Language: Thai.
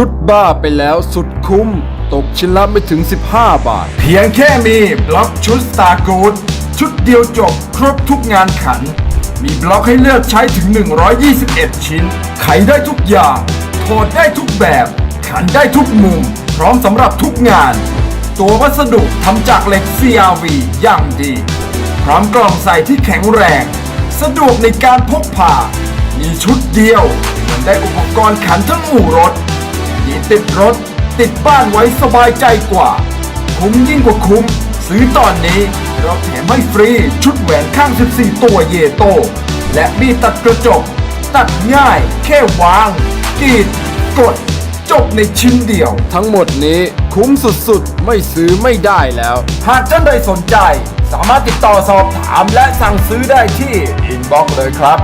ชุดบ้าไปแล้วสุดคุ้ม ตกชิ้นละไม่ถึง 15 บาท เพียงแค่มีบล็อกชุด Star Good ชุดเดียวจบครบทุกงานขัน มีบล็อกให้เลือกใช้ถึง 121 ชิ้น ไขได้ทุกอย่างถอดได้ทุกแบบ ขันได้ทุกมุม พร้อมสำหรับทุกงาน ตัววัสดุทำจากเหล็ก CRV อย่างดี พร้อมกล่องใส่ที่แข็งแรง สะดวกในการพกพามีชุดเดียวมันได้อุปกรณ์ขันทั้งอู่รถ ติดรถ ติดบ้านไว้สบายใจกว่า คุ้มยิ่งกว่าคุ้ม ซื้อตอนนี้เราแถมให้ฟรีชุดแหวนข้าง 14 ตัวเยโต และมีดตัดกระจก ตัดง่าย แค่วางกรีดกด จบในชิ้นเดียว ทั้งหมดนี้คุ้มสุดๆ ไม่ซื้อไม่ได้แล้ว หากท่านใดสนใจ สามารถติดต่อสอบถามและสั่งซื้อได้ที่อินบ็อกซ์เลยครับ